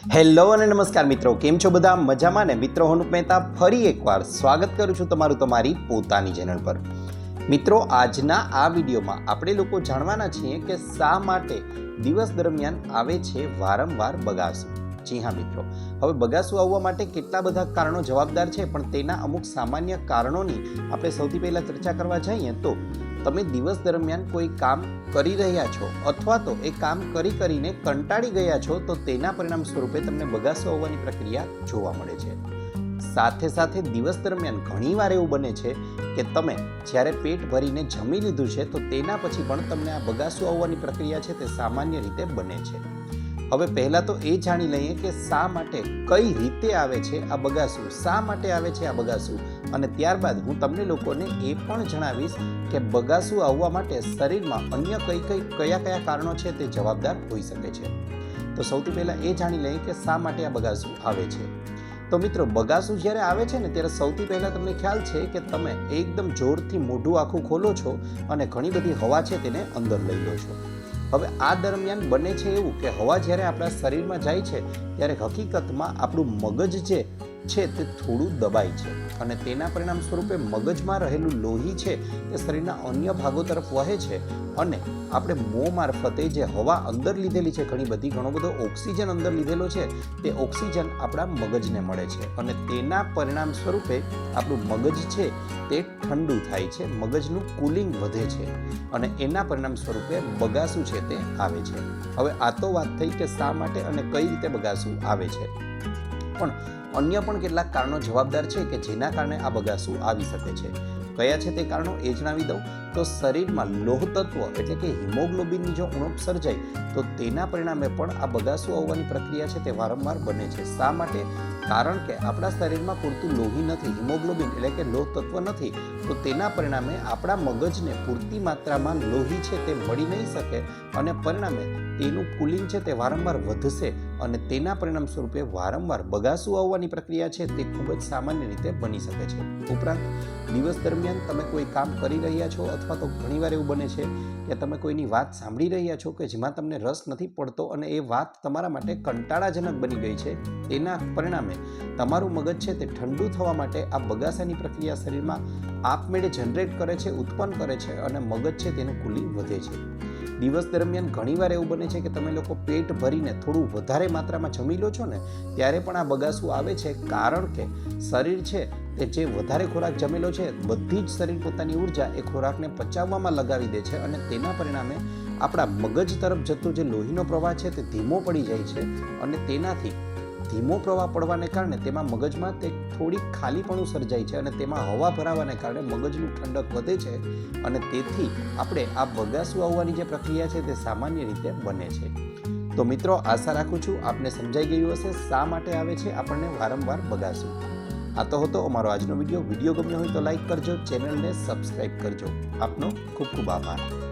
Hello અને નમસ્કાર મિત્રો, કેમ છો બધા? મજામાં ને? મિત્રો, હું મહેતા ફરી એકવાર સ્વાગત કરું છું તમારું તમારી પોતાની ચેનલ પર. મિત્રો, આજના આ વિડીયોમાં આપણે લોકો જાણવાના છીએ કે શા માટે દિવસ દરમિયાન આવે છે વારંવાર બગાસું. જી હા, મિત્રો. હવે બગાસું આવવા માટે કેટલા બધા કારણો જવાબદાર છે, પણ તેના અમુક સામાન્ય કારણોની આપણે સૌથી પહેલાં ચર્ચા કરવા જઈએ તો તમે દિવસ દરમિયાન કોઈ કામ કરી રહ્યા છો અથવા તો એ કામ કરી કરીને કંટાળી ગયા છો, તો તેના પરિણામ સ્વરૂપે તમને બગાસો આવવાની પ્રક્રિયા જોવા મળે છે. સાથે સાથે દિવસ દરમિયાન ઘણીવાર એવું બને છે કે તમે જ્યારે પેટ ભરીને જમી લીધું છે, તો તેના પછી પણ તમને આ બગાસું આવવાની પ્રક્રિયા છે તે સામાન્ય રીતે બને છે. હવે પહેલાં તો એ જાણી લઈએ કે શા માટે, કઈ રીતે આવે છે આ બગાસું, શા માટે આવે છે આ બગાસું? અને ત્યારબાદ હું તમને લોકોને એ પણ જણાવીશ કે બગાસું આવવા માટે શરીરમાં અન્ય કઈ કઈ કયા કયા કારણો છે તે જવાબદાર હોઈ શકે છે. તો સૌથી પહેલાં એ જાણી લઈએ કે શા માટે આ બગાસું આવે છે. તો મિત્રો, બગાસું જ્યારે આવે છે ને, ત્યારે સૌથી પહેલાં તમને ખ્યાલ છે કે તમે એકદમ જોરથી મોઢું આખું ખોલો છો અને ઘણી બધી હવા છે તેને અંદર લઈ લો છો. હવે આ દરમિયાન બને છે એવું કે હવા જ્યારે આપણા શરીરમાં જાય છે, ત્યારે હકીકતમાં આપણું મગજ જે છે તે થોડું દબાય છે અને તેના પરિણામ સ્વરૂપે મગજમાં રહેલું લોહી છે તે શરીરના અન્ય ભાગો તરફ વહે છે અને આપણે મોં મારફતે જે હવા અંદર લીધેલી છે, ઘણી બધી, ઘણો બધો ઓક્સિજન અંદર લીધેલો છે, તે ઓક્સિજન આપણા મગજને મળે છે અને તેના પરિણામ સ્વરૂપે આપણું મગજ છે તે ઠંડુ થાય છે, મગજનું કુલિંગ વધે છે અને એના પરિણામ સ્વરૂપે બગાસું છે તે આવે છે. હવે આ તો વાત થઈ કે શા માટે અને કઈ રીતે બગાસું આવે છે? પણ અન્ય પણ કેટલાક કારણો જવાબદાર છે કે જેના કારણે આ બગાસું આવી શકે છે. કયા છે તે કારણો એ જણાવી દઉં. તો શરીરમાં લોહ તત્વ એટલે કે હિમોગ્લોબિનની જો ઉણપ સર્જાય, તો તેના પરિણામે પણ આ બગાસું આવવાની પ્રક્રિયા છે તે વારંવાર બને છે. શા માટે? કારણ કે આપણા શરીરમાં પૂરતું લોહી નથી, હિમોગ્લોબિન એટલે કે લોહ તત્વ નથી, તો તેના પરિણામે આપણા મગજને પૂરતી માત્રામાં લોહી છે તે મળી નહીં શકે અને પરિણામે તેનું કુલિંગ છે તે વારંવાર વધશે અને તેના પરિણામ સ્વરૂપે વારંવાર બગાસું આવવાની પ્રક્રિયા છે તે ખૂબ જ સામાન્ય રીતે બની શકે છે. ઉપરાંત, દિવસ દરમિયાન તમે કોઈ કામ કરી રહ્યા છો અથવા તો ઘણીવાર એવું બને છે કે તમે કોઈની વાત સાંભળી રહ્યા છો કે જેમાં તમને રસ નથી પડતો અને એ વાત તમારા માટે કંટાળાજનક બની ગઈ છે, તેના પરિણામે તમારું મગજ છે તે ઠંડુ થવા માટે આ બગાસાની પ્રક્રિયા શરીરમાં આપમેળે જનરેટ કરે છે, ઉત્પન્ન કરે છે અને મગજ છે તેનું કુલિંગ વધે છે. દિવસ દરમિયાન ઘણીવાર એવું બને છે કે તમે લોકો પેટ ભરીને થોડું વધારે માત્રામાં જમી લો છો ને, ત્યારે પણ આ બગાસું આવે છે કારણ કે શરીર છે તે જે વધારે ખોરાક જમેલો છે, બધી જ શરીર પોતાની ઊર્જા એ ખોરાકને પચાવવામાં લગાવી દે છે અને તેના પરિણામે આપણા મગજ તરફ જતો જે લોહીનો પ્રવાહ છે તે ધીમો પડી જાય છે અને તેનાથી ધીમો પ્રવાહ પડવાને કારણે તેમાં મગજમાં તે થોડીક ખાલીપણું સર્જાય છે અને તેમાં હવા ભરાવાને કારણે મગજનું ઠંડક વધે છે અને તેથી આપણે આ બગાસું આવવાની જે પ્રક્રિયા છે તે સામાન્ય રીતે બને છે. તો મિત્રો, આશા રાખું છું આપને સમજાઈ ગયું હશે શા માટે આવે છે આપણને વારંવાર બગાસું. આ તો હતો અમારો આજનો વીડિયો. વીડિયો ગમ્યો હોય તો લાઈક કરજો, ચેનલને સબસ્ક્રાઈબ કરજો. આપનો ખૂબ ખૂબ આભાર.